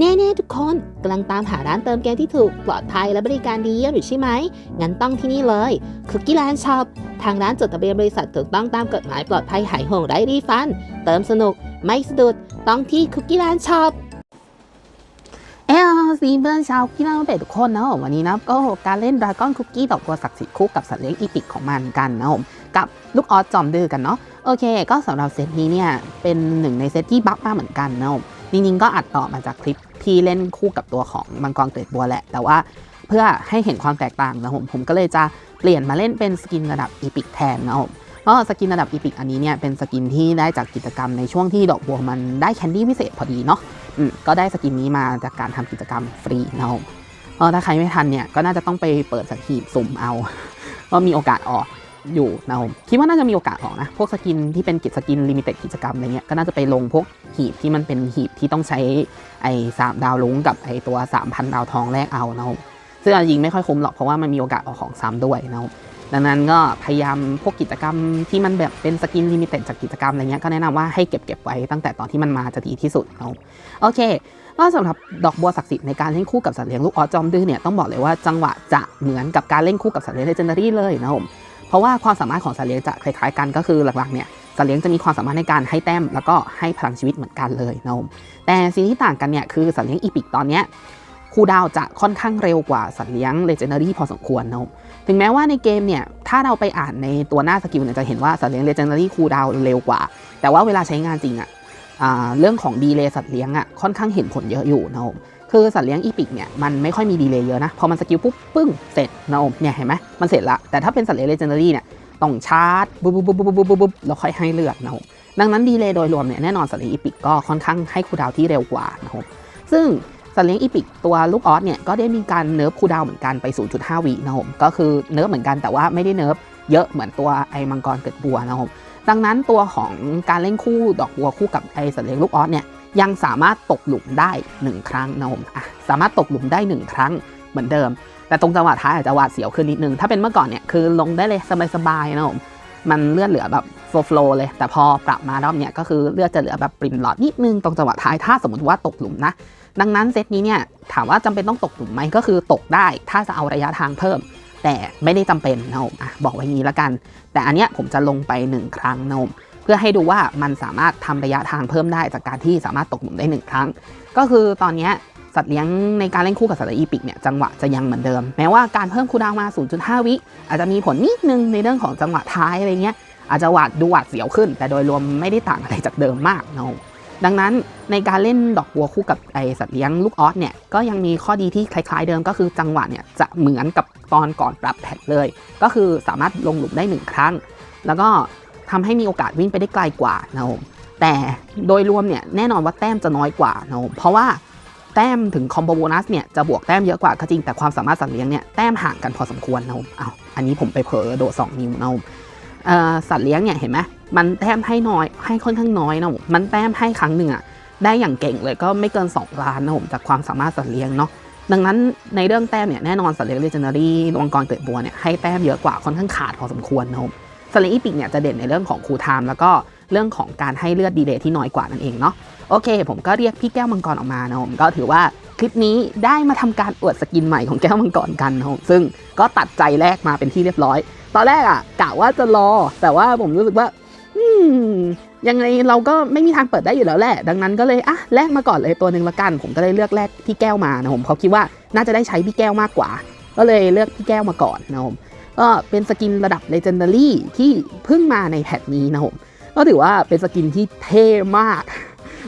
แน่ๆทุกคนกำลังตามหาร้านเติมเกมที่ถูกปลอดภัยและบริการดีเยี่ยมอยู่ใช่ไหม งั้นต้องที่นี่เลยคุกกี้แลนด์ช็อปทางร้านจดทะเบียนบริษัทถูกต้องตามกฎหมายปลอดภัยหายห่วงไร้รีฟัน เติมสนุก ไม่สะดุด ต้องที่คุกกี้แลนด์ช็อปเอลซีเพื่อนชาวกีฬาเป็ดทุกคนนะผมวันนี้นะก็การเล่นดราก้อนคุกกี้ดอกบัวศักดิ์สิทธิ์คู่กับสัตว์เลี้ยงอีพิกของมันกันนะผมกับลูกออสจอมดื้อกันเนาะโอเค ก็สำหรับเซตนี้เนี่ยเป็นหนึ่งในเซตที่บัฟมากเหมือนกันนะผม จริงๆก็อัดต่อมาจากคลิปที่เล่นคู่กับตัวของมังกรเกรดบัวแหละ แต่ว่าเพื่อให้เห็นความแตกต่างนะผมผมก็เลยจะเปลี่ยนมาเล่นเป็นสกินระดับอีพิกแทนนะผมเพราะสกินระดับอีพิกอันนี้เนี่ยเป็นสกินที่ได้จากกิจกรรมในช่วงที่ดอกบัวมันได้แคนดี้พิเศษพอดีเนาะอืมก็ได้สกินนี้มาจากการทำกิจกรรมฟรีนะครับผมเออถ้าใครไม่ทันเนี่ยก็น่าจะต้องไปเปิดสกีบสุ่มเอาว่ามีโอกาสออก อยู่นะผมคิดว่าน่าจะมีโอกาสออกนะ พวกสกินที่เป็นกิจสกินลิมิเต็ดกิจกรรมอะไรเงี้ยก็น่าจะไปลงพวกหีบที่มันเป็นหีบที่ต้องใช้ไอ้สามดาวลุงกับไอ้ตัว 3,000 ดาวทองแลกเอานะครับผมซึ่งจริงไม่ค่อยคุ้มหรอกเพราะว่ามันมีโอกาสออกของซ้ำด้วยนะครับดังนั้นก็พยายามพวกกิจกรรมที่มันแบบเป็นสกินลิมิเต็ดจากกิจกรรมอะไรเงี้ยก็แนะนำว่าให้เก็บเก็บไว้ตั้งแต่ตอนที่มันมาจะดีที่สุดนะครับโอเคก็สำหรับดอกบัวศักดิ์สิทธิ์ในการเล่นคู่กับสัตว์เลี้ยงลูกออสจอมดื้อเนี่ยต้องบอกเลยว่าจังหวะจะเหมือนกับการเล่นคู่กับสัตว์เลี้ยงเลเจนดารี่เลยนะผม เพราะว่าความสามารถของสัตว์เลี้ยงจะคล้ายๆกันก็คือหลักๆเนี่ยสัตว์เลี้ยงจะมีความสามารถในการให้แต้มแล้วก็ให้พลังชีวิตเหมือนกันเลยนะครับผมแต่สิ่งที่ต่างกันเนี่ยคือสัตว์เลี้ยงอีพิกตอนเนี้ยคูดาวจะค่อนข้างเร็วกว่าสัตว์เลี้ยงเลเจนดารี่พอสมควรนะครับถึงแม้ว่าในเกมเนี่ยถ้าเราไปอ่านในตัวหน้าสกิลเนี่ยจะเห็นว่าสัตว์เลี้ยงเลเจนดารี่คูดาวเร็วกว่า แต่ว่าเวลาใช้งานจริงอะอ่าเรื่องของดีเลย์สัตว์เลี้ยงอะค่อนข้างเห็นผลเยอะอยู่นะผม คือสัตว์เลี้ยงอีพิกเนี่ยมันไม่ค่อยมีดีเลย์เยอะนะพอมันสกิลปุ๊บปึ้งเสร็จนะผมเนี่ยเห็นไหมมันเสร็จละแต่ถ้าเป็นสัตว์เลี้ยงเลเจนดารี่เนี่ยต้องชาร์จปุ๊บปุ๊บปุ๊บปุ๊บปุ๊บบุ๊บแล้วค่อยให้เลือดนะผมดังนั้นดีเลย์โดยรวมเนี่ยแน่นอนสัตว์เลี้ยงอีพิกก็ค่อนข้างให้คูดาวที่เร็วกว่านะครับซึ่งสัตว์เลี้ยงอีพิกตัวลูกออสเนี่ยก็ได้มีการเนิร์ฟคูดาวเหมือนกันไป 0.5 วินะผมก็คือเนิร์ฟเหมือนกันแต่ว่าไม่ได้เนิร์ฟเยอะเหมือนตัวไอ้มังกรเกิดบัวนะครับดังนั้นตัวของการเล่นคู่ดอกบัวคู่กับไอ้สัตว์เลี้ยงลูกออสเนี่ย ยังสามารถตกหลุมได้ 1 ครั้งนะผมอะสามารถตกหลุมได้ 1 ครั้งเหมือนเดิม แต่ตรงจังหวะท้ายอาจจะหวาดเสียวขึ้นนิดนึง ถ้าเป็นเมื่อก่อนเนี่ยคือลงได้เลยสบายๆนะผมมันเลือดเหลือแบบโฟฟลเลย แต่พอปรับมารอบเนี้ยก็คือเลือดจะเหลือแบบปริมหลอดนิดนึงตรงจังหวะท้ายถ้าสมมติว่าตกหลุมนะ ดังนั้นเซตนี้เนี่ยถามว่าจำเป็นต้องตกหลุมไหมก็คือตกได้ ถ้าจะเอาระยะทางเพิ่ม แต่ไม่ได้จำเป็นนะผมอะบอกไว้งี้ละกัน แต่อันเนี้ยผมจะลงไป 1 ครั้งนะผม พื่อให้ดูว่ามันสามารถทำระยะทางเพิ่มได้จากการที่สามารถตกหลุมได้ 1 ครั้ง ก็คือตอนนี้สัตว์เลี้ยงในการเล่นคู่กับสัตว์อีพิกเนี่ยจังหวะจะยังเหมือนเดิม แม้ว่าการเพิ่มคูดาวมา 0.5 วิ อาจจะมีผลนิดนึงในเรื่องของจังหวะท้ายอะไรเงี้ยอาจจะหวาดดูหวาดเสียวขึ้น แต่โดยรวมไม่ได้ต่างอะไรจากเดิมมากเนาะดังนั้นในการเล่นดอกบัวคู่กับไอสัตว์เลี้ยงลูกออสเนี่ยก็ยังมีข้อดีที่คล้ายๆเดิมก็คือจังหวะเนี่ยจะเหมือนกับตอนก่อนปรับแพทเลย ก็คือสามารถลงหลุมได้ 1 ครั้ง แล้วก็ ทำให้มีโอกาสวิ่งไปได้ไกลกว่านะผมแต่โดยรวมเนี่ยแน่นอนว่าแต้มจะน้อยกว่านะผมเพราะว่าแต้มถึงคอมโบโบนัสเนี่ยจะบวกแต้มเยอะกว่าก็จริงแต่ความสามารถสัตว์เลี้ยงเนี่ยแต้มห่างกันพอสมควรนะผมอ้าวอันนี้ผมไปเผลอโดด2นิ้วนะผมเอ่อสัตว์เลี้ยงเนี่ยเห็นไหมมันแต้มให้น้อยให้ค่อนข้างน้อยนะผมมันแต้มให้ครั้งหนึ่งอะได้อย่างเก่งเลยก็ไม่เกิน 2 ล้านนะผมจากความสามารถสัตว์เลี้ยงเนาะดังนั้นในเรื่องแต้มเนี่ยแน่นอนสัตว์เลี้ยงเลเจนดารี่ดวงกรเกิดบัวเนี่ยให้แต้มเยอะกว่าค่อนข้างขาดพอสมควรนะครับ สัตว์เลี้ยงอีพิกเนี่ยจะเด่นในเรื่องของคูลไทม์แล้วก็เรื่องของการให้เลือดดีเลย์ที่น้อยกว่านั่นเองเนาะโอเค ผมก็เรียกพี่แก้วมังกรออกมานะผมก็ถือว่าคลิปนี้ได้มาทำการอวดสกินใหม่ของแก้วมังกรกันนะครับซึ่งก็ตัดใจแรกมาเป็นที่เรียบร้อย ตอนแรกอะกะว่าจะรอ แต่ว่าผมรู้สึกว่าอืมยังไงเราก็ไม่มีทางเปิดได้อยู่แล้วแหละ ดังนั้นก็เลยอะแลกมาก่อนเลยตัวหนึ่งละกัน ผมก็เลยเลือกแลกพี่แก้วมานะผมเพราคิดว่าน่าจะได้ใช้พี่แก้วมากกว่า ก็เลยเลือกพี่แก้วมาก่อนนะผม ก็เป็นสกินระดับ Legendary ที่เพิ่งมาในแพทนี้นะผมก็ถือว่าเป็นสกินที่เท่มาก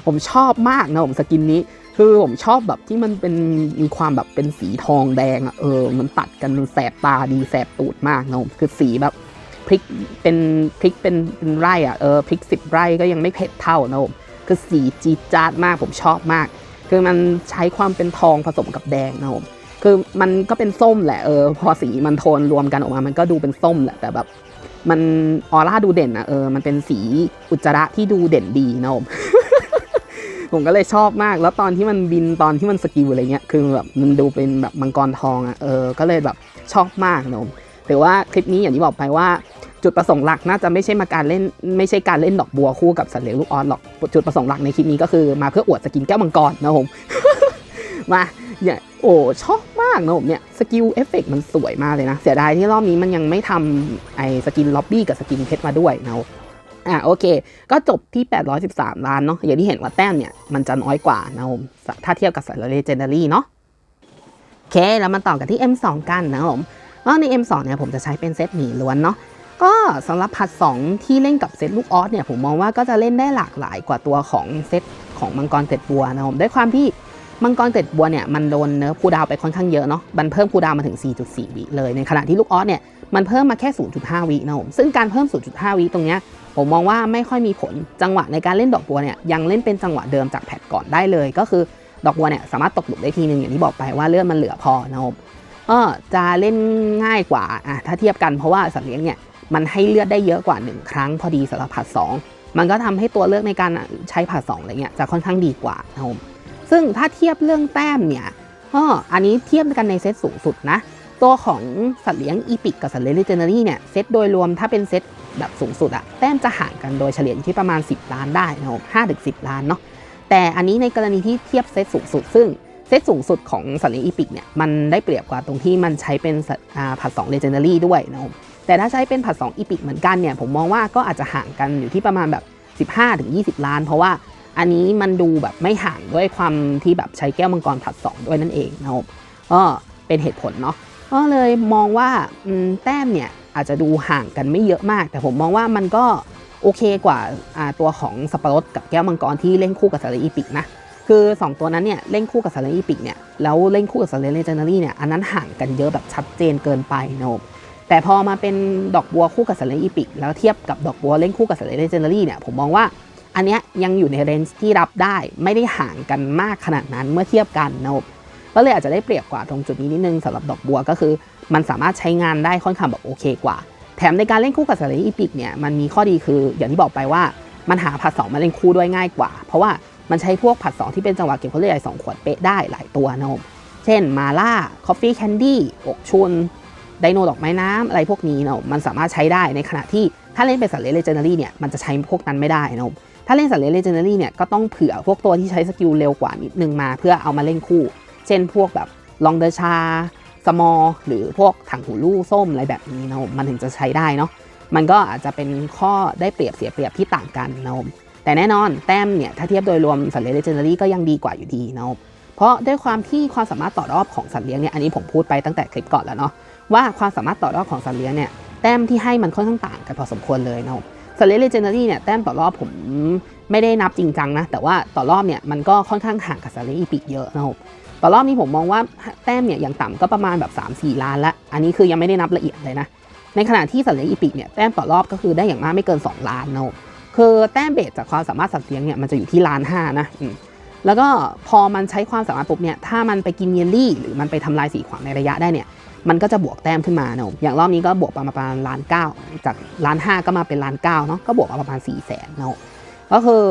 ผมชอบมากนะผมสกินนี้คือผมชอบแบบที่มันเป็นมีความแบบเป็นสีทองแดงอะเออ มันตัดกันแสบตาดีแสบตูดมากนะผมคือสีแบบพริกเป็นพริกเป็นเป็นไร่อะเออพริกสิบไร่ก็ยังไม่เผ็ดเท่านะผมคือสีจีดจาดมากผมชอบมาก คือมันใช้ความเป็นทองผสมกับแดงนะผม คือมันก็เป็นส้มแหละเออพอสีมันโทนรวมกันออกมามันก็ดูเป็นส้มแหละแต่แบบ มันออร่าดูเด่นอะเออมันเป็นสีอุจจาระที่ดูเด่นดีนะผมผมก็เลยชอบมาก แล้วตอนที่มันบินตอนที่มันสกิลอะไรเงี้ย คือแบบมันดูเป็นแบบมังกรทองอะ เออ ก็เลยแบบชอบมากนะผมแต่ว่าคลิปนี้อย่างที่บอกไปว่า จุดประสงค์หลักน่าจะไม่ใช่มาการเล่น ไม่ใช่การเล่นดอกบัวคู่กับสัตว์เลี้ยงลูกออสหรอก จุดประสงค์หลักในคลิปนี้ก็คือมาเพื่ออวดสกินแก้วมังกรนะผม มา เนี่ยโอ้ชอบมากนะผมเนี่ยสกิลเอฟเฟกมันสวยมากเลยนะ เสียดายที่รอบนี้มันยังไม่ทำไอ้สกินล็อบบี้กับสกินเพชรมาด้วยนะอะโอเค ก็จบที่ 813 ล้านเนาะอย่างที่เห็นว่าแต้มเนี่ยมันจะน้อยกว่านะผมถ้าเทียบกับสัตว์เลเจนดารี่เนาะโอเคแล้วมาต่อกันที่ M2 กันนะผมก็ใน M2 เนี่ยผมจะใช้เป็นเซตหมีล้วนเนาะก็สำหรับผัด2ที่เล่นกับเซตลูกออสเนี่ยผมมองว่าก็จะเล่นได้หลากหลายกว่าตัวของเซตของมังกรเกล็ดบัวนะผมด้วยความที่ มังกรเกล็ดบัวเนี่ยมันโดนเนื้อคูดาวไปค่อนข้างเยอะเนาะมันเพิ่มคูดาวมาถึง 4.4 วิเลย ในขณะที่ลูกออสเนี่ยมันเพิ่มมาแค่ 0.5 วินะผมซึ่งการเพิ่ม 0.5 วิตรงเนี้ยผมมองว่าไม่ค่อยมีผลจังหวะในการเล่นดอกบัวเนี่ยยังเล่นเป็นจังหวะเดิมจากแพทก่อนได้เลย ก็คือดอกบัวเนี่ยสามารถตกหลุมได้ทีนึงอย่างที่บอกไปว่าเลือดมันเหลือพอนะผมก็จะเล่นง่ายกว่าอะถ้าเทียบกันเพราะว่าสัตว์เลี้ยงเนี่ยมันให้เลือดได้เยอะกว่า 1 ครั้งพอดีสำหรับผัด2มันก็ทำให้ตัวเลือกในการใช้ผัด2อะไรเงี้ยจะค่อนข้างดีกว่านะครับผม ซึ่งถ้าเทียบเรื่องแต้มเนี่ยก็อันนี้เทียบกันในเซตสูงสุดนะ ตัวของสัตว์เลี้ยงอีพิกกับสัตว์เลี้ยงเลเจนดารี่เนี่ยเซตโดยรวมถ้าเป็นเซตแบบสูงสุดอะแต้มจะห่างกันโดยเฉลี่ยอยู่ที่ประมาณ 10 ล้านได้นะครับห้าถึงสิล้านเนาะแต่อันนี้ในกรณีที่เทียบเซตสูงสุด ซึ่งเซตสูงสุดของสัตว์เลี้ยงอีพิกเนี่ยมันได้เปรียบกว่าตรงที่มันใช้เป็นสัตว์อ่าผัด2เลเจนดารี่ด้วยนะครับแต่ถ้าใช้เป็นผัด2อีพิกเหมือนกันเนี่ยผมมองว่าก็อาจจะห่างกันอยู่ที่ประมาณแบบ 15-20 ล้าน เพราะว่า อันนี้มันดูแบบไม่ห่างด้วยความที่แบบใช้แก้วมังกรผัด2ด้วยนั่นเองนะครับก็เป็นเหตุผลเนาะก็เลยมองว่าแต้มเนี่ยอาจจะดูห่างกันไม่เยอะมาก แต่ผมมองว่ามันก็โอเคกว่าตัวของสับปะรดกับแก้วมังกรที่เล่นคู่กับสารีอีพิกนะคือ 2 ตัวนั้นเนี่ยเล่นคู่กับสารีอีพิกเนี่ยแล้วเล่นคู่กับสารีเลเจนดารี่เนี่ยอันนั้นห่างกันเยอะแบบชัดเจนเกินไปนะครับแต่พอมาเป็นดอกบัวคู่กับสัตว์เลี้ยงอีพิกแล้วเทียบกับดอกบัวเล่นคู่กับสัตว์เลี้ยงเลเจนดารี่เนี่ยผมมองว่า อันนี้ยังอยู่ในเรนจ์ที่รับได้ไม่ได้ห่างกันมากขนาดนั้นเมื่อเทียบกันนะครับก็เลยอาจจะได้เปรียบกว่าตรงจุดนี้นิดนึงสำหรับดอกบัวก็คือ มันสามารถใช้งานได้ค่อนข้างแบบโอเคกว่า แถมในการเล่นคู่กับสัตว์อีพิกเนี่ยมันมีข้อดีคืออย่างที่บอกไปว่ามันหาผัดสองมาเล่นคู่ด้วยง่ายกว่า เพราะว่ามันใช้พวกผัดสองที่เป็นจังหวะเก็บเขาเรียกสองขวดเป๊ะได้หลายตัวนะครับเช่นมาล่าคอฟฟี่แคนดี้อกชุนไดโนดอกไม้น้ำอะไรพวกนี้เนาะมันสามารถใช้ได้ในขณะที่ถ้าเล่นเป็นสัตว์เลี้ยงเลเจนดารี่เนี่ยมันจะใช้พวกนั้นไม่ได้เนาะ ถ้าเล่นสัตว์เลี้ยงเลเจนดารี่เนี่ยก็ต้องเผื่อพวกตัวที่ใช้สกิลเร็วกว่านิดนึงมา เพื่อเอามาเล่นคู่ เช่นพวกแบบลองเดชาสมอลหรือพวกถังหูลู่ส้มอะไรแบบนี้เนะมันถึงจะใช้ได้เนาะมันก็อาจจะเป็นข้อได้เปรียบเสียเปรียบที่ต่างกันเนะแต่แน่นอนแต้มเนี่ยถ้าเทียบโดยรวมสัตว์เลี้ยงเลเจนดารี่ก็ยังดีกว่าอยู่ดีเนะเพราะด้วยความที่ความสามารถต่อรอบของสัตว์เลี้ยงเนี่ยอันนี้ผมพูดไปตั้งแต่คลิปก่อนแล้วเนาะว่าความสามารถต่อรอบของสัตว์เลี้ยงเนี่ยแต้มที่ให้มันค่อนข้างต่างกันพอสมควรเลยนะครับ สเลเลเจนดารี่เนี่ยแต้มต่อรอบผมไม่ได้นับจริงจังนะ แต่ว่าต่อรอบเนี่ยมันก็ค่อนข้างห่างกับสเลอีพิกเยอะนะครับต่อรอบนี้ผมมองว่าแต้มเนี่ยอย่างต่ำก็ประมาณแบบ 3-4 ล้านละอันนี้คือยังไม่ได้นับละเอียดเลยนะในขณะที่สัตว์เลี้ยงอีพิกเนี่ยแต้มต่อรอบก็คือได้อย่างมากไม่เกิน 2 ล้านนะครับคือแต้มเบสจากความสามารถสัตว์เลี้ยงเนี่ยมันจะอยู่ที่ล้านห้านะแล้วก็พอมันใช้ความสามารถปุ๊บเนี่ยถ้ามันไปกินเยลลี่ หรือมันไปทำลายสีขวางในระยะได้เนี่ย มันก็จะบวกแต้มขึ้นมาเนอะอย่างรอบนี้ก็บวกประมาณล้านเก้าจากล้านห้าก็มาเป็นล้านเก้าเนาะก็บวกประมาณ4ี่แสนเนอะก็คือ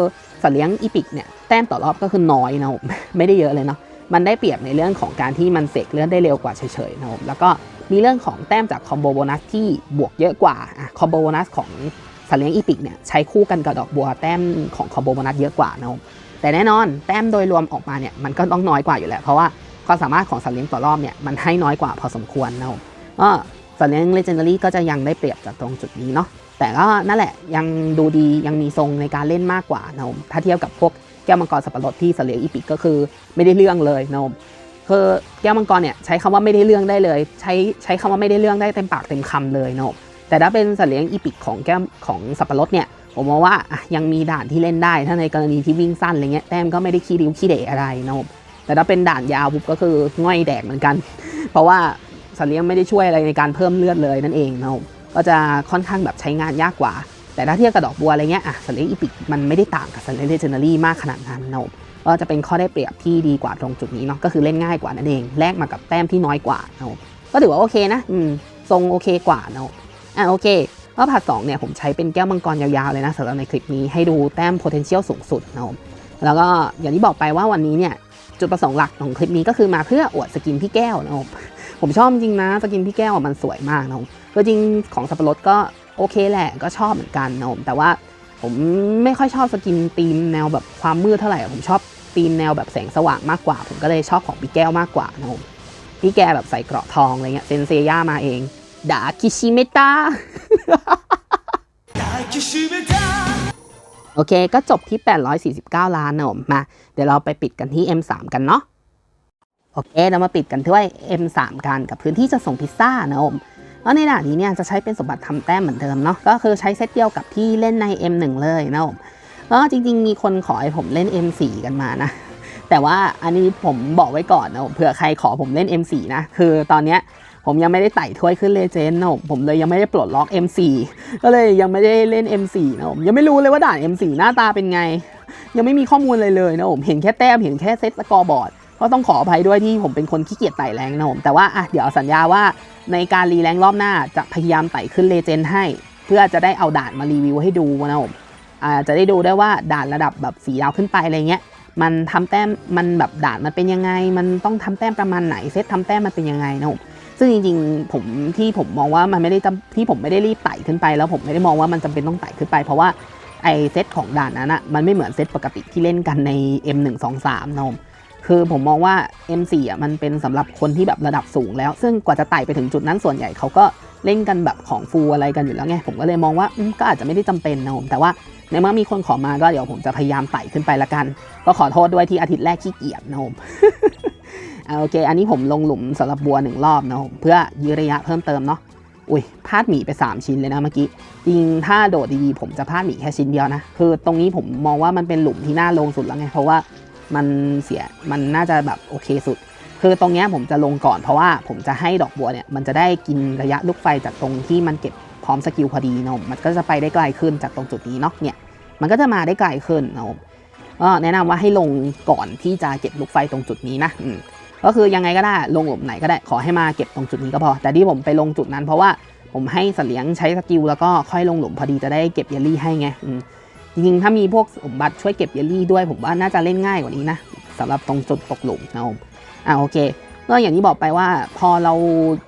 สัตว์เลี้ยงอีพิกเนี่ยแต้มต่อรอบก็คือน้อยเนอะไม่ได้เยอะเลยเนาะมันได้เปรียบในเรื่องของการที่มันเสกเลื่อนได้เร็วกว่าเฉยๆเนอะแล้วก็มีเรื่องของแต้มจากคอมโบโบนัสที่บวกเยอะกว่าอะคอมโบโบนัสของสัตว์เลี้ยงอีพิกเนี่ยใช้คู่กันกับดอกบัวแต้มของคอมโบโบนัสเยอะกว่าเนอะแต่แน่นอนแต้มโดยรวมออกมาเนี่ยมันก็ต้องน้อยกว่าอยู่แล้วเพราะว่า ความสามารถของสัตว์เลี้ยงต่อรอบเนี่ยมันให้น้อยกว่าพอสมควรเนอะก็สัตว์เลี้ยงเลเจนดารี่ก็จะยังได้เปรียบจากตรงจุดนี้เนาะแต่ก็นั่นแหละยังดูดียังมีทรงในการเล่นมากกว่านะผมถ้าเทียบกับพวกแก้วมังกรสับปะรดที่สัตว์เลี้ยงอีพิกก็คือไม่ได้เรื่องเลยนะผมคือแก้วมังกรเนี่ยใช้คำว่าไม่ได้เรื่องได้เลย ใช้ใช้คำว่าไม่ได้เรื่องได้เต็มปากเต็มคำเลยนะผมแต่ถ้าเป็นสัตว์เลี้ยงอีพิกของแก้วของสับปะรดเนี่ยผมมองว่าอะยังมีด่านที่เล่นได้ ถ้าในกรณีที่วิ่งสั้นอะไรเงี้ยแต้มก็ไม่ได้ขี้ริ้วขี้เดะอะไรนะผม แต่ถ้าเป็นด่านยาวปุ๊บก็คือง่อยแดกเหมือนกัน เพราะว่าสัตว์เลี้ยงไม่ได้ช่วยอะไรในการเพิ่มเลือดเลยนั่นเองนะครับก็จะค่อนข้างแบบใช้งานยากกว่า แต่ถ้าเทียบกับดอกบัวอะไรเงี้ยอะสัตว์เลี้ยงอีพิกมันไม่ได้ต่างกับสัตว์เลี้ยงเลเจนดารี่มากขนาดนั้นนะครับก็จะเป็นข้อได้เปรียบที่ดีกว่าตรงจุดนี้เนาะก็คือเล่นง่ายกว่านั่นเองแลกมากับแต้มที่น้อยกว่านะครับก็ถือว่าโอเคนะอืมทรงโอเคกว่านะครับอะโอเคก็ผัดสองเนี่ยผมใช้เป็นแก้วมังกรยาวๆเลยนะสำหรับในคลิปนี้ให้ดูแต้ม potential สูงสุดนะครับแล้วก็อย่างที่บอกไปว่าวันนี้เนี่ย จุดประสงค์หลักของคลิปนี้ก็คือมาเพื่ออวดสกินพี่แก้วนะครับผมชอบจริงนะสกินพี่แก้วมันสวยมากนะผมก็จริงของสับปะรดก็โอเคแหละก็ชอบเหมือนกันนะผมแต่ว่าผมไม่ค่อยชอบสกินธีมแนวแบบความมืดเท่าไหร่ผมชอบธีมแนวแบบแสงสว่างมากกว่า ผมก็เลยชอบของพี่แก้วมากกว่านะผมพี่แกแบบใส่เกราะทองอะไรเงี้ยเซนเซย่ามาเองดาคิชิเมตา โอเค ก็จบที่ 849 ล้านนะผมมา เดี๋ยวเราไปปิดกันที่ M3 กันเนาะโอเค เรามาปิดกันด้วย M3 กันกับพื้นที่จะส่งพิซซ่านะผมแล้วในด่านนี้เนี่ยจะใช้เป็นสมบัติทำแต้มเหมือนเดิมเนาะก็คือใช้เซตเดียวกับที่เล่นใน M1 เลยนะผมแล้วจริงๆ มีคนขอให้ผมเล่น M4 กันมานะ แต่ว่าอันนี้ผมบอกไว้ก่อนนะผมเผื่อใครขอผมเล่น M4 นะ คือตอนเนี้ย ผมยังไม่ได้ไต่ถ้วยขึ้นเลเจนด์นะผมผมเลยยังไม่ได้ปลดล็อก M4 ก็เลยยังไม่ได้เล่น M4 นะผมยังไม่รู้เลยว่าด่าน M4 หน้าตาเป็นไง ยังไม่มีข้อมูลเลยเลยนะผมเห็นแค่แต้มเห็นแค่เซตสกอร์บอร์ดก็ต้องขออภัยด้วยที่ผมเป็นคนขี้เกียจไต่แรงนะผมแต่ว่าอะเดี๋ยวสัญญาว่าในการรีแรงรอบหน้าจะพยายามไต่ขึ้นเลเจนด์ให้ เพื่อจะได้เอาด่านมารีวิวให้ดูนะผมอ่าจะได้ดูได้ว่าด่านระดับแบบสีดาวขึ้นไปอะไรเงี้ยมันทำแต้มมันแบบด่านมันเป็นยังไง มันต้องทำแต้มประมาณไหนเซตทำแต้มมันเป็นยังไงนะผม ซึ่งจริงๆผมที่ผมมองว่ามันไม่ได้ที่ผมไม่ได้รีบไต่ขึ้นไป แล้วผมไม่ได้มองว่ามันจำเป็นต้องไต่ขึ้นไป เพราะว่าไอเซตของด่านนั้นอะมันไม่เหมือนเซตปกติที่เล่นกันใน M123 นะผมคือผมมองว่า M4 อะมันเป็นสำหรับคนที่แบบระดับสูงแล้ว ซึ่งกว่าจะไต่ไปถึงจุดนั้นส่วนใหญ่เขาก็เล่นกันแบบของฟูลอะไรกันอยู่แล้วไงผมก็เลยมองว่าก็อาจจะไม่ได้จำเป็นนะผมแต่ว่าในเมื่อมีคนขอมาก็เดี๋ยวผมจะพยายามไต่ขึ้นไปละกัน ก็ขอโทษด้วยที่อาทิตย์แรกขี้เกียจนะผมอ่า โอเค อันนี้ผมลงหลุมสำหรับบัวหนึ่งรอบนะผมเพื่อยื้อระยะเพิ่มเติมเนาะอุ้ยพลาดหมีไป 3 ชิ้นเลยนะเมื่อกี้จริงถ้าโดดดีๆผมจะพลาดหมีแค่ชิ้นเดียวนะคือตรงนี้ผมมองว่ามันเป็นหลุมที่น่าลงสุดแล้วไงเพราะว่ามันเสียมันน่าจะแบบโอเคสุด คือตรงนี้ผมจะลงก่อนเพราะว่าผมจะให้ดอกบัวเนี่ยมันจะได้กินระยะลูกไฟจากตรงที่มันเก็บพร้อมสกิลพอดีนะผมมันก็จะไปได้ไกลขึ้นจากตรงจุดนี้เนาะเนี่ยมันก็จะมาได้ไกลขึ้นนะผมก็แนะนำว่าให้ลงก่อนที่จะเก็บลูกไฟตรงจุดนี้นะอืม ก็คือยังไงก็ได้ลงหลุมไหนก็ได้ขอให้มาเก็บตรงจุดนี้ก็พอ แต่ที่ผมไปลงจุดนั้นเพราะว่าผมให้สัตว์เลี้ยงใช้สกิลแล้วก็ค่อยลงหลุมพอดีจะได้เก็บเยลลี่ให้ไงอืมจริงๆถ้ามีพวกสมบัติช่วยเก็บเยลลี่ด้วยผมว่าน่าจะเล่นง่ายกว่านี้นะสำหรับตรงจุดตกหลุมนะผมอ่าโอเคก็อย่างที่บอกไปว่าพอเรา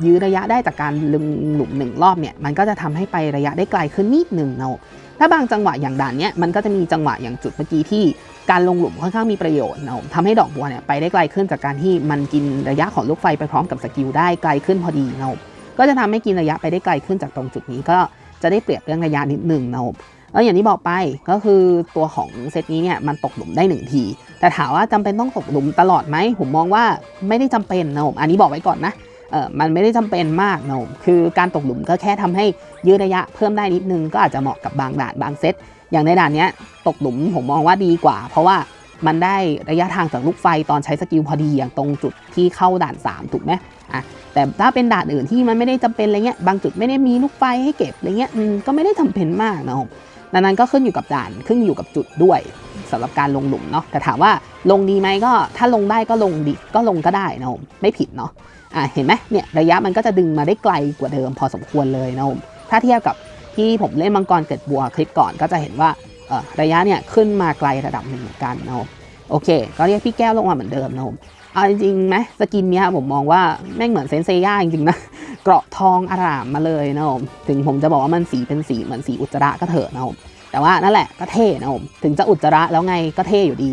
ยื้อระยะได้จากการลึงหลุมหนึ่งรอบเนี่ยมันก็จะทำให้ไประยะได้ไกลขึ้นนิดหนึ่งนะผมถ้าบางจังหวะอย่างด่านเนี้ยมันก็จะมีจังหวะอย่างจุดเมื่อกี้ที่ การลงหลุมค่อนข้างมีประโยชน์นะทำให้ดอกบัวเนี่ยไปได้ไกลขึ้นจากการที่มันกินระยะของลูกไฟไปพร้อมกับสกิลได้ไกลขึ้นพอดีนะก็จะทำให้กินระยะไปได้ไกลขึ้นจากตรงจุดนี้ก็จะได้เปรียบเรื่องระยะนิดนึงนะแล้วอย่างที่บอกไปก็คือตัวของเซตนี้เนี่ยมันตกหลุมได้หนึ่งที แต่ถามว่าจำเป็นต้องตกหลุมตลอดไหมผมมองว่าไม่ได้จำเป็นนะผมอันนี้บอกไว้ก่อนนะเออมันไม่ได้จำเป็นมากนะผมคือการตกหลุมก็แค่ทำให้ยืดระยะเพิ่มได้นิดนึงก็อาจจะเหมาะกับบางด่านบางเซต อย่างในด่านเนี้ยตกหลุมผมมองว่าดีกว่า เพราะว่ามันได้ระยะทางจากลูกไฟตอนใช้สกิลพอดีอย่างตรงจุดที่เข้าด่าน 3 ถูกไหมอะแต่ถ้าเป็นด่านอื่นที่มันไม่ได้จำเป็นอะไรเงี้ยบางจุดไม่ได้มีลูกไฟให้เก็บอะไรเงี้ยอืมก็ไม่ได้จำเป็นมากนะครับดังนั้นก็ขึ้นอยู่กับด่านขึ้นอยู่กับจุดด้วยสำหรับการลงหลุมเนาะแต่ถามว่าลงดีไหมก็ถ้าลงได้ก็ลงดีก็ลงก็ได้นะครับไม่ผิดเนาะอะเห็นไหมเนี่ยระยะมันก็จะดึงมาได้ไกลกว่าเดิมพอสมควรเลยนะครับถ้าเทียบกับ ที่ผมเล่นมังกรเกิดบัวคลิปก่อนก็จะเห็นว่าระยะเนี่ยขึ้นมาไกลระดับหนึ่งเหมือนกันนะครับโอเค ก็เรียกพี่แก้วลงมาเหมือนเดิมนะครับเอาจริงๆไหมสกินเนี้ยผมมองว่าแม่งเหมือนเซนเซย่าจริงๆนะเกราะทองอารามมาเลยนะครับถึงผมจะบอกว่ามันสีเป็นสีเหมือนสีอุจจาระก็เถอะนะครับแต่ว่านั่นแหละก็เท่นะครับถึงจะอุจจาระแล้วไงก็เท่อยู่ดี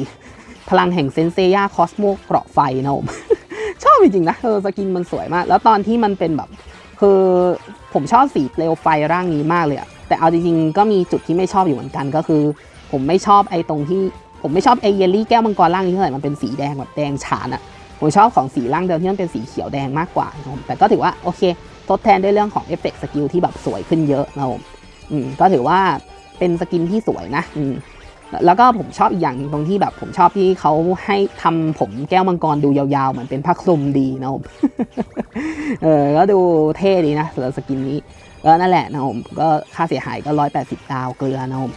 พลังแห่งเซนเซย่าคอสโมเกราะไฟนะครับชอบจริงๆนะเออสกินมันสวยมาก แล้วตอนที่มันเป็นแบบคือ ผมชอบสีเปลวไฟร่างนี้มากเลยอะแต่เอาจริงๆก็มีจุดที่ไม่ชอบอยู่เหมือนกันก็คือ ผมไม่ชอบไอ้ตรงที่ ผมไม่ชอบไอ้เยลลี่แก้วมังกรร่างนี้เท่าไหร่มันเป็นสีแดงแบบแดงฉานอะผมชอบของสีร่างเดิมที่มันเป็นสีเขียวแดงมากกว่าผมแต่ก็ถือว่าโอเค ทดแทนด้วยเรื่องของเอฟเฟกต์สกิลที่แบบสวยขึ้นเยอะนะผมก็ถือว่าเป็นสกินที่สวยนะอื แล้วก็ผมชอบอีกอย่างหนึ่งตรงที่แบบผมชอบที่เขาให้ทำผมแก้วมังกรดูยาวๆ เหมือนเป็นผ้าคลุมดีนะผมเออก็ดูเท่ดีนะสำหรับสกินนี้ก็นั่นแหละนะผมก็ค่าเสียหายก็ร้อยแปดสิบดาวเกลือนะผม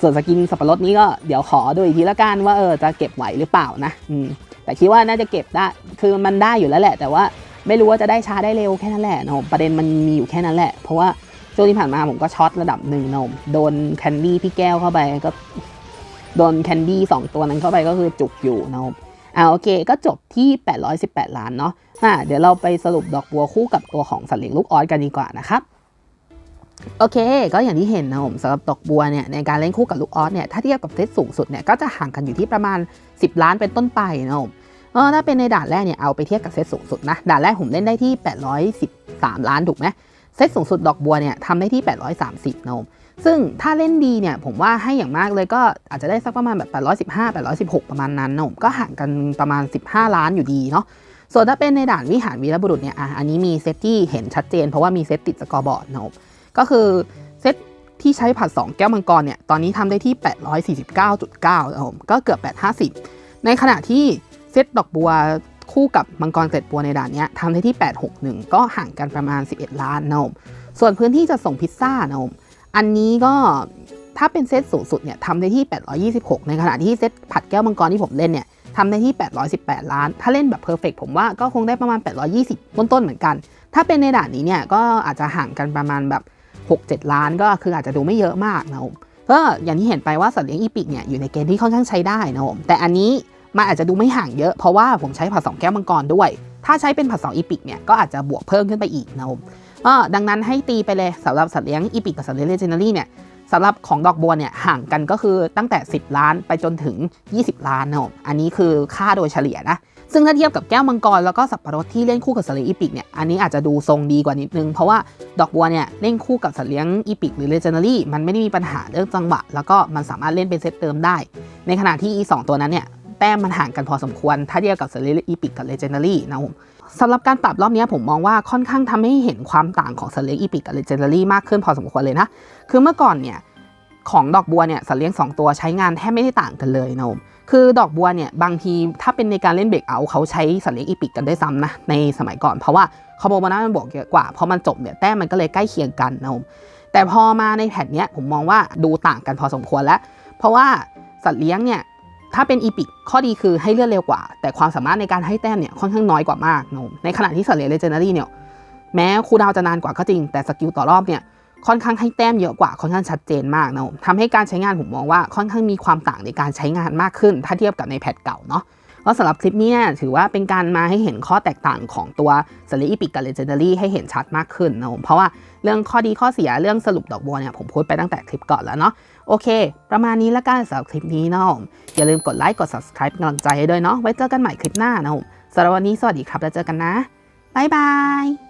ส่วนสกินสับปะรดนี้ก็เดี๋ยวขอดูอีกทีละกันว่าเออจะเก็บไหวหรือเปล่านะอืมแต่คิดว่าน่าจะเก็บได้คือมันได้อยู่แล้วแหละ แต่ว่าไม่รู้ว่าจะได้ช้าได้เร็วแค่นั้นแหละนะผมประเด็นมันมีอยู่แค่นั้นแหละ เพราะว่า ช่วงที่ผ่านมาผมก็ช็อตระดับหนึ่งนมโดนแคนดี้พี่แก้วเข้าไปก็โดนแคนดี้สองตัวนั้นเข้าไปก็คือจุกอยู่นะผมอ่าโอเคก็จบที่ 818 ล้านเนาะอ่าเดี๋ยวเราไปสรุปดอกบัวคู่กับตัวของสัตว์เลี้ยงลูกออสกันดีกว่านะครับโอเค ก็อย่างที่เห็นนะผมสำหรับดอกบัวเนี่ยในการเล่นคู่กับลูกออสเนี่ยถ้าเทียบกับเซตสูงสุดเนี่ยก็จะห่างกันอยู่ที่ประมาณ 10 ล้านเป็นต้นไปนะผมเออถ้าเป็นในด่านแรกเนี่ยเอาไปเทียบกับเซตสูงสุดนะด่านแรกผมเล่นได้ที่ 813 ล้านถูกไหม เซตสูงสุดดอกบัวเนี่ยทำได้ที่ 830 นะผมซึ่งถ้าเล่นดีเนี่ยผมว่าให้อย่างมากเลยก็อาจจะได้สักประมาณแบบ 815 816 ประมาณนั้นนะผมก็ห่างกันประมาณ 15 ล้านอยู่ดีเนาะส่วนถ้าเป็นในด่านวิหารวีรบุรุษเนี่ยอะอันนี้มีเซตที่เห็นชัดเจน เพราะว่ามีเซตติดสกอร์บอร์ดนะครับก็คือเซตที่ใช้ผัด 2 แก้วมังกรเนี่ยตอนนี้ทำได้ที่ 849.9นะผมก็เกือบ 850 ในขณะที่เซตดอกบัว คู่กับมังกรเกล็ดบัวในด่านนี้ทำได้ที่ 861 ก็ห่างกันประมาณ 11 ล้านนะครับส่วนพื้นที่จะส่งพิซซ่านะครับอันนี้ก็ถ้าเป็นเซตสูงสุดเนี่ยทำได้ที่ 826 ในขณะที่เซตผัดแก้วมังกรที่ผมเล่นเนี่ยทำได้ที่ 818 ล้าน ถ้าเล่นแบบเพอร์เฟกผมว่าก็คงได้ประมาณ 820 ต้นๆเหมือนกัน ถ้าเป็นในด่านนี้เนี่ยก็อาจจะห่างกันประมาณแบบ 6-7 ล้านก็คืออาจจะดูไม่เยอะมากนะผมก็อย่างที่เห็นไปว่าสัตว์เลี้ยงอีพิกเนี่ยอยู่ในเกณฑ์ที่ค่อนข้างใช้ได้นะผมแต่อันนี้ มันอาจจะดูไม่ห่างเยอะเพราะว่าผมใช้ผัดสองแก้วมังกรด้วย ถ้าใช้เป็นผัดสองอีพิกเนี่ยก็อาจจะบวกเพิ่มขึ้นไปอีกนะผมดังนั้นให้ตีไปเลยสำหรับสัตว์เลี้ยงอีพิกกับสัตว์เลี้ยงเลเจนดารี่เนี่ยสำหรับของดอกบัวเนี่ยห่างกันก็คือตั้งแต่ 10 ล้านไปจนถึง 20 ล้านนะผมอันนี้คือค่าโดยเฉลี่ยนะซึ่งถ้าเทียบกับแก้วมังกรแล้วก็สับปะรดที่เล่นคู่กับสัตว์เลี้ยงอีพิกเนี่ยอันนี้อาจจะดูทรงดีกว่านิดนึง เพราะว่าดอกบัวเนี่ยเล่นคู่กับสัตว์เลี้ยงอีพิกหรือเลเจนดารี่มันไม่ได้มีปัญหาเรื่องจังหวะ แล้วก็มันสามารถเล่นเป็นเซตเติมได้ ในขณะที่อีสองตัวนั้นเนี่ย แต้มมันห่างกันพอสมควร ถ้าเทียบกับสัตว์เลี้ยงอีพิกกับเลเจนดารี่นะผมสำหรับการปรับรอบนี้ผมมองว่าค่อนข้างทำให้เห็นความต่างของสเลี้ยงอีพิกกับเลเจนดารี่มากขึ้นพอสมควรเลยนะ คือเมื่อก่อนเนี่ยของดอกบัวเนี่ยสัตว์เลี้ยง 2 ตัวใช้งานแทบไม่ได้ต่างกันเลยนะผมคือดอกบัวเนี่ยบางทีถ้าเป็นในการเล่นเบรกเอาเขาใช้สัตว์เลี้ยงอีพิกกันได้วยซ้ำนะในสมัยก่อนเพราะว่าคอมโบมานามันบวกเยอะกว่าพอมันจบเนี่ยแต้มมันก็เลยใกล้เคียงกันนะผมแต่พอมาในแผ่นเนี้ยผมมองว่าดูต่างกันพอสมควรแล้ว เพราะว่าสัตว์เลี้ยงเนี่ย ถ้าเป็นอีพิกข้อดีคือให้เลือดเร็วกว่า แต่ความสามารถในการให้แต้มเนี่ยค่อนข้างน้อยกว่ามากนะผมในขณะที่สัตเลเลเจนดารี่เนี่ยแม้คูดาวจะนานกว่าก็จริง แต่สกิลต่อรอบเนี่ยค่อนข้างให้แต้มเยอะกว่าค่อนข้างชัดเจนมากนะผมทำให้การใช้งานผมมองว่าค่อนข้างมีความต่างในการใช้งานมากขึ้น ถ้าเทียบกับในแพทเก่าเนาะ ก็สำหรับคลิปนี้ถือว่าเป็นการมาให้เห็นข้อแตกต่างของตัวสลีอีพิกกับเลเจนดารี่ให้เห็นชัดมากขึ้นนะผมเพราะว่าเรื่องข้อดีข้อเสียเรื่องสรุปดอกบัวเนี่ยผมพูดไปตั้งแต่คลิปก่อนแล้วเนาะโอเค ประมาณนี้ละกันสำหรับคลิปนี้นะผมอย่าลืมกดไลค์กด subscribe เป็นกำลังใจให้ด้วยเนาะไว้เจอกันใหม่คลิปหน้านะผมสำหรับวันนี้สวัสดีครับแล้วเจอกันนะบ๊ายบาย